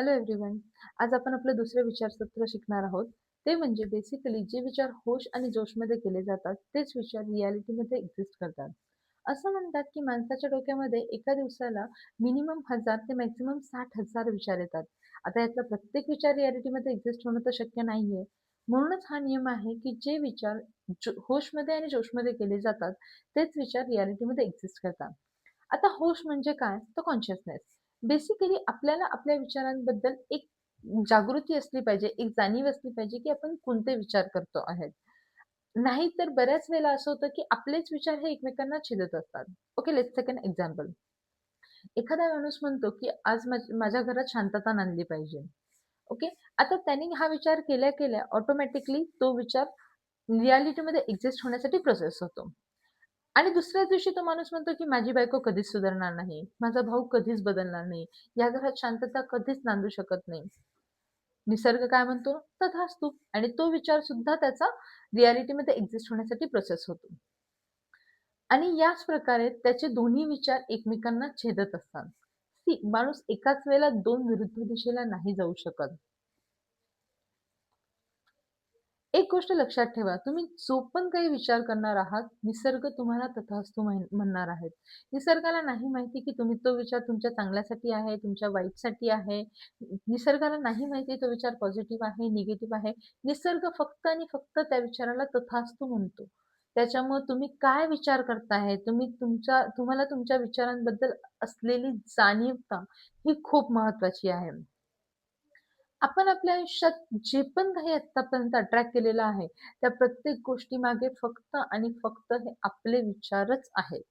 Hello everyone आज आपण आपलं दुसरं विचारसत्र शिकणार आहोत. ते म्हणजे बेसिकली जे विचार होश आणि जोशमध्ये केले जातात तेच विचार रियालिटीमध्ये एक्झिस्ट करतात. असं म्हणतात की माणसाच्या डोक्यामध्ये एका दिवसाला मिनिमम हजार ते मॅक्सिमम साठ हजार विचार येतात. आता यातला प्रत्येक विचार रियालिटीमध्ये एक्झिस्ट होणं तर शक्य नाहीये. म्हणूनच हा नियम आहे की जे विचार जो- होशमध्ये आणि जोशमध्ये केले जातात तेच विचार रियालिटीमध्ये एक्झिस्ट करतात. आता होश म्हणजे काय? तर कॉन्शियसनेस बेसिकली आपल्याला आपल्या विचारांबद्दल एक जागृती असली पाहिजे एक जाणीव असली पाहिजे की आपण कोणते विचार करतो आहेत. नाही तर बऱ्याच वेळेला असं होतं की आपलेच विचार हे एकमेकांना छेदत असतात. ओके लेट्स सेकंड एक्झाम्पल एखादा माणूस म्हणतो की आज माझ्या घरात शांतता आणली पाहिजे. ओके आता त्यांनी हा विचार केल्या केल्या ऑटोमॅटिकली तो विचार रियालिटीमध्ये एक्झिस्ट होण्यासाठी प्रोसेस होतो. आणि दुसऱ्याच दिवशी तो माणूस म्हणतो की माझी बायको कधीच सुधारणार नाही. माझा भाऊ कधीच बदलणार नाही. या घरात शांतता कधीच नांदू शकत नाही. निसर्ग काय म्हणतो? तथास्तू. आणि तो विचार सुद्धा त्याचा रियालिटीमध्ये एक्झिस्ट होण्यासाठी प्रोसेस होतो. आणि याच प्रकारे त्याचे दोन्ही विचार एकमेकांना छेदत असतात. माणूस एकाच वेळेला दोन विरुद्ध दिशेला नाही जाऊ शकत. एक गोष्ट लक्षात ठेवा. तुम्ही जो पण काही विचार करणार आहात निसर्ग तुम्हाला तथास्तू म्हण- म्हणणार आहेत. निसर्गाला नाही माहिती की तुम्ही तो विचार तुमच्या चांगल्यासाठी आहे तुमच्या वाईटसाठी आहे. निसर्गाला नाही माहिती तो विचार पॉझिटिव्ह आहे निगेटिव्ह आहे. निसर्ग फक्त आणि फक्त त्या विचाराला तथास्तू म्हणतो. त्याच्यामुळे तुम्ही काय विचार करताय? तुम्ही तुमच्या तुम्हाला तुमच्या विचारांबद्दल असलेली जाणीवता ही खूप महत्वाची आहे. आपण आपल्या आयुष्यात जे पण काही आतापर्यंत अट्रॅक्ट केलेलं आहे त्या प्रत्येक गोष्टी मागे फक्त आणि फक्त हे आपले विचारच आहेत.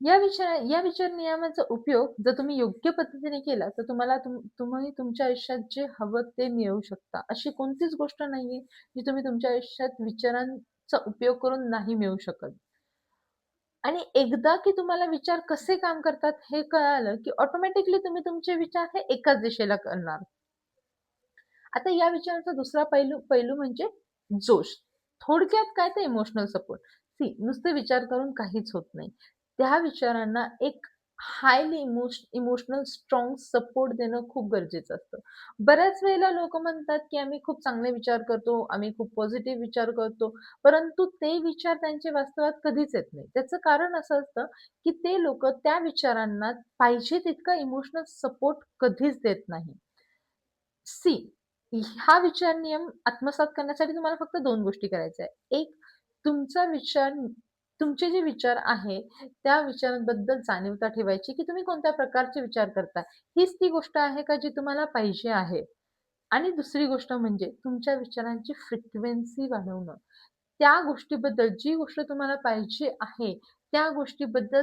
या विचार या विचार नियमाचा उपयोग जर तुम्ही योग्य पद्धतीने केला तर तुम्हाला तुम- तुम्ही तुमच्या आयुष्यात जे हवं ते मिळवू शकता. अशी कोणतीच गोष्ट नाहीये जी तुम्ही तुमच्या आयुष्यात विचारांचा उपयोग करून नाही मिळवू शकत. आणि एकदा की तुम्हाला विचार कसे काम करतात हे कळालं की ऑटोमॅटिकली तुम्ही तुमचे विचार हे एकाच दिशेला करणार. आता या विचारांचा दुसरा पैलू पैलू म्हणजे जोश. थोडक्यात काय तर इमोशनल सपोर्ट सी नुसते विचार करून काहीच होत नाही. त्या विचारांना एक हायली इमोश इमोशनल स्ट्रॉंग सपोर्ट देणं खूप गरजेचं असतं. बऱ्याच वेळेला लोक म्हणतात की आम्ही खूप चांगले विचार करतो आम्ही खूप पॉझिटिव्ह विचार करतो परंतु ते विचार त्यांचे वास्तवात कधीच येत नाही. त्याचं कारण असं असतं की ते लोक त्या विचारांना पाहिजे तितका इमोशनल सपोर्ट कधीच देत नाही. सी हा विचार नियम आत्मसात करण्यासाठी तुम्हाला फक्त दोन गोष्टी करायच्या आहे एक तुमचा विचार तुमचे जे विचार आहे त्या विचारांबद्दल जाणीवता ठेवायची की तुम्ही कोणत्या प्रकारचे विचार करता. हीच ती गोष्ट आहे का जी तुम्हाला पाहिजे आहे? आणि दुसरी गोष्ट म्हणजे तुमच्या विचारांची फ्रिक्वेन्सी वाढवणं. त्या गोष्टीबद्दल जी गोष्ट तुम्हाला पाहिजे आहे त्या गोष्टीबद्दल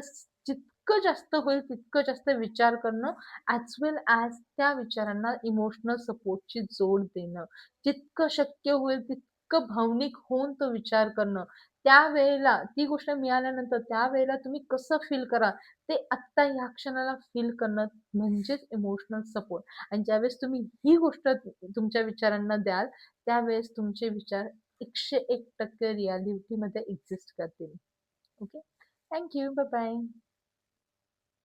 जितकं जास्त होईल तितकं जास्त विचार करणं ॲज वेल ॲज त्या विचारांना इमोशनल सपोर्टची जोड देणं. जितकं शक्य होईल तितकं भावनिक होऊन तो विचार करणं. त्यावेळेला ती गोष्ट मिळाल्यानंतर त्यावेळेला तुम्ही कसं फील करा ते आत्ता ह्या क्षणाला फील करणं म्हणजेच इमोशनल सपोर्ट आणि ज्यावेळेस तुम्ही ही गोष्ट तुमच्या विचारांना द्याल त्यावेळेस तुमचे विचार एकशे एक टक्के रियालिटीमध्ये एक्झिस्ट करतील. Okay thank you bye bye